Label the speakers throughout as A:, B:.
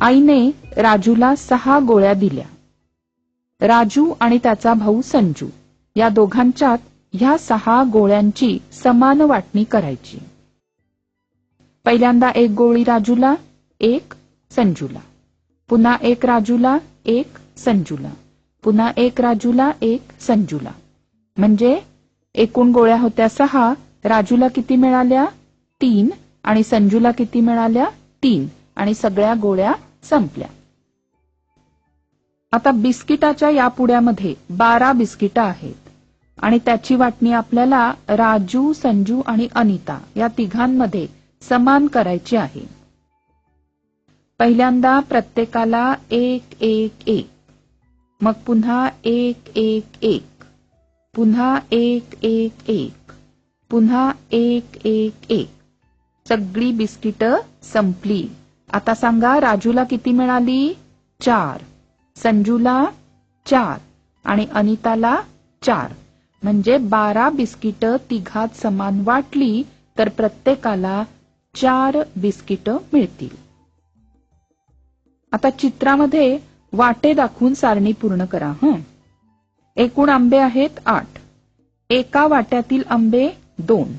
A: आईने राजूला सहा गोळ्या दिल्या. राजू आणि त्याचा भाऊ संजू या दोघांच्यात ह्या सहा गोळ्यांची समान वाटणी करायची. पहिल्यांदा एक गोळी राजूला एक संजूला. पुन्हा एक राजूला एक संजूला. पुन्हा एक राजूला एक संजूला. म्हणजे एकूण गोळ्या होत्या सहा राजूला किती मिळाल्या? तीन आणि संजूला किती मिळाल्या? तीन. आणि सगळ्या गोळ्या संपल्या. आता बिस्किटाच्या या पुड्यामध्ये बारा बिस्किटं आहेत. आणि त्याची वाटणी आपल्याला राजू संजू आणि अनिता या तिघांमध्ये समान करायची आहे. पहिल्यांदा प्रत्येकाला एक एक एक. मग पुन्हा एक एक एक. पुन्हा एक एक एक. पुन्हा एक एक एक. सगळी बिस्किटं संपली. आता सांगा राजूला किती मिळाली? चार. संजूला चार. आणि अनिताला चार. म्हणजे बारा बिस्किट तिघात समान वाटली तर प्रत्येकाला चार बिस्किट मिळतील. आता चित्रामध्ये वाटे दाखवून सारणी पूर्ण करा हं. एकूण आंबे आहेत आठ. एका वाट्यातील आंबे दोन.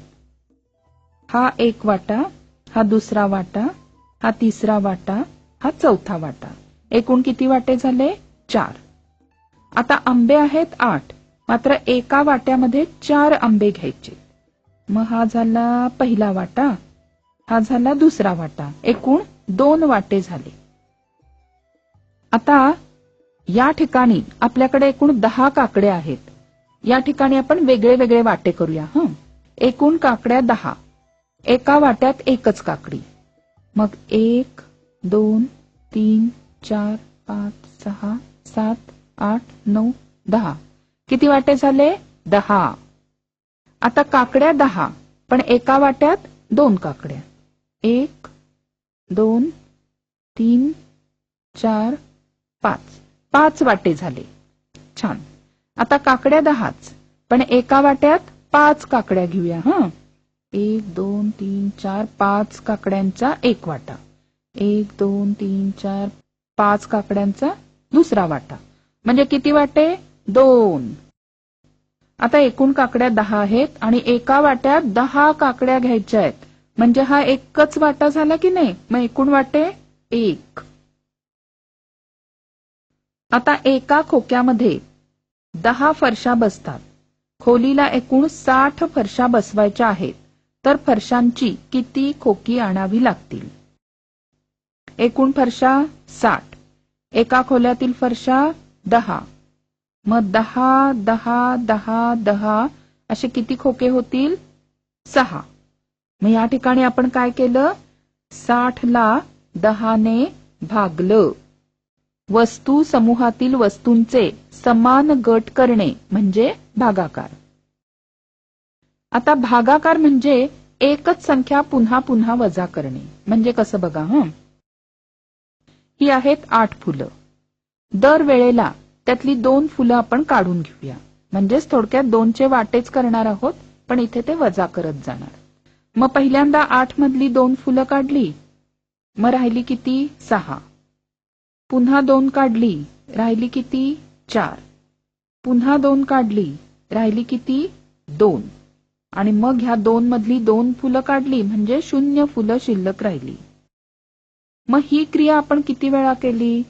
A: हा एक वाटा हा दुसरा वाटा हा तिसरा वाटा हा चौथा वाटा. एकूण किती वाटे झाले? चार. आता आंबे आहेत आठ. मात्र एका वाट्यामध्ये चार आंबे घ्यायचे. मग हा झाला पहिला वाटा हा झाला दुसरा वाटा. एकूण दोन वाटे झाले. आता या ठिकाणी आपल्याकडे एकूण दहा काकडे आहेत. या ठिकाणी आपण वेगळे वेगळे वाटे करूया हं. एकूण काकड्या दहा. एका वाट्यात एकच काकडी. मग एक दोन तीन चार पाच सहा सात आठ नऊ दहा. किती वाटे झाले? दहा. आता काकड्या दहा पण एका वाट्यात दोन काकड्या. एक दोन तीन चार पाच. पाच वाटे झाले. छान. आता काकड्या दहाच पण एका वाट्यात पाच काकड्या घेऊया हं? एक दोन तीन चार पाच काकड्यांचा एक वाटा. एक दोन तीन चार पाच काकड्यांचा दुसरा वाटा. म्हणजे किती वाटे? दोन. आता एकूण काकड्या दहा आहेत आणि एका वाट्यात दहा काकड्या घ्यायच्या आहेत. म्हणजे हा एकच वाटा झाला की नाही? मग एकूण वाटे एक. आता एका खोक्यामध्ये दहा फरशा बसतात. खोलीला एकूण साठ फरशा बसवायच्या आहेत. तर फरशांची किती खोकी आणावी लागतील? एकूण फरशा साठ. एका खोल्यातील फरशा दहा. मग दहा दहा दहा दहा असे किती खोके होतील? सहा. मग या ठिकाणी आपण काय केलं? साठला दहाने भागलं. वस्तू समूहातील वस्तूंचे समान गट करणे म्हणजे भागाकार. आता भागाकार म्हणजे एकच संख्या पुन्हा पुन्हा वजा करणे. म्हणजे कसं बघा हं? ही आहेत आठ फुलं. दर वेळेला त्यातली दोन फुलं आपण काढून घेऊया. म्हणजेच थोडक्यात दोनचे वाटेच करणार आहोत पण इथे ते वजा करत जाणार. मग पहिल्यांदा आठ मधली दोन फुलं काढली. मग राहिली किती? सहा. पुन्हा दोन काढली राहिली किती? चार. पुन्हा दोन काढली राहिली किती? दोन. आणि मग ह्या दोन मधली दोन फुलं काढली म्हणजे शून्य फुलं शिल्लक राहिली. मग ही क्रिया आपण किती वेळा केली?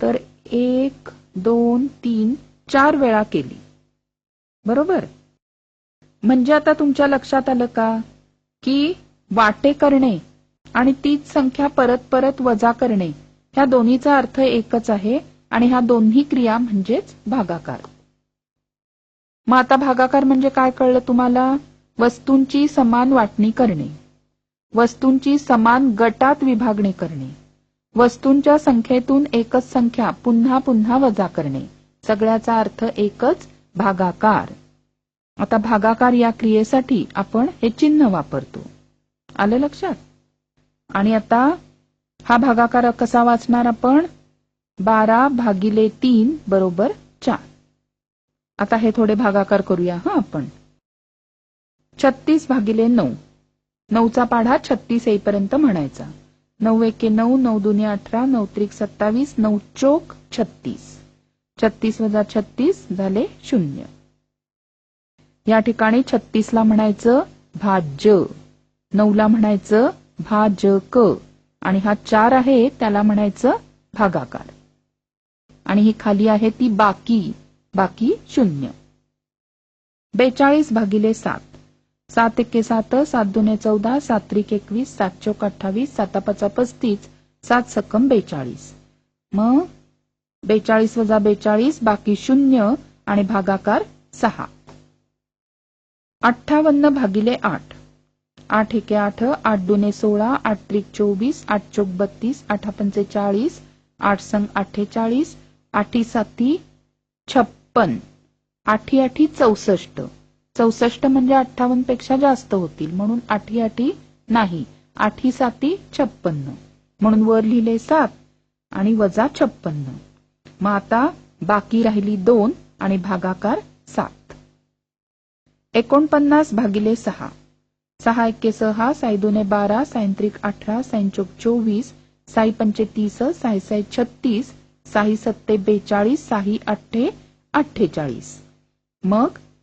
A: तर एक दोन तीन चार वेळा केली. बरोबर? म्हणजे आता तुमच्या लक्षात आलं का? की वाटे करणे आणि तीच संख्या परत परत वजा करणे ह्या दोन्हीचा अर्थ एकच आहे आणि ह्या दोन्ही क्रिया म्हणजेच भागाकार. मग आता भागाकार म्हणजे काय कळलं तुम्हाला? वस्तूंची समान वाटणी करणे. वस्तूंची समान गटात विभागणी करणे. वस्तूंच्या संख्येतून एकच संख्या पुन्हा पुन्हा वजा करणे. सगळ्याचा अर्थ एकच भागाकार. आता भागाकार या क्रियेसाठी आपण हे चिन्ह वापरतो. आलं लक्षात? आणि आता हा भागाकार कसा वाचणार आपण? बारा भागिले तीन बरोबर चार. आता हे थोडे भागाकार करूया हा आपण. छत्तीस भागिले नऊ. नऊचा पाढा छत्तीस येईपर्यंत म्हणायचा. नऊ एके नऊ नऊ दुने अठरा नऊ त्रिक सत्तावीस नऊ चोक छत्तीस. छत्तीस वजा छत्तीस झाले शून्य. या ठिकाणी छत्तीसला म्हणायचं भाज्य. नऊला म्हणायचं भाजक. आणि हा चार आहे त्याला म्हणायचं भागाकार. आणि ही खाली आहे ती बाकी. बाकी शून्य. बेचाळीस भागिले सात. सात एके सात सात दोने चौदा सात त्रिक एकवीस सात चौक अठ्ठावीस सातापाचा पस्तीस सात सक्कम बेचाळीस. मग बेचाळीस वजा बेचाळीस बाकी शून्य आणि भागाकार सहा. अठ्ठावन्न भागिले आठ. आठ एके आठ आठ दोने सोळा आठ त्रिक चोवीस आठ चौक बत्तीस आठा पंचे चाळीस आठ संग अठ्ठेचाळीस आठी साती छप्पन. आठी आठी चौसष्ट. चौसष्ट म्हणजे अठ्ठावन्नपेक्षा जास्त होतील म्हणून आठी आठी नाही. आठी साती छप्पन्न. म्हणून वर लिहिले सात आणि वजा छप्पन्न. मग आता बाकी राहिली दोन आणि भागाकार सात. एकोणपन्नास भागिले सहा. सहा एक्के सहा साई दोने बारा सायंत्रिक अठरा सायंचोक चोवीस साई पंचे तीस साई साई छत्तीस साही सत्ते बेचाळीस साही अठ्ठे अठ्ठेचाळीस. मग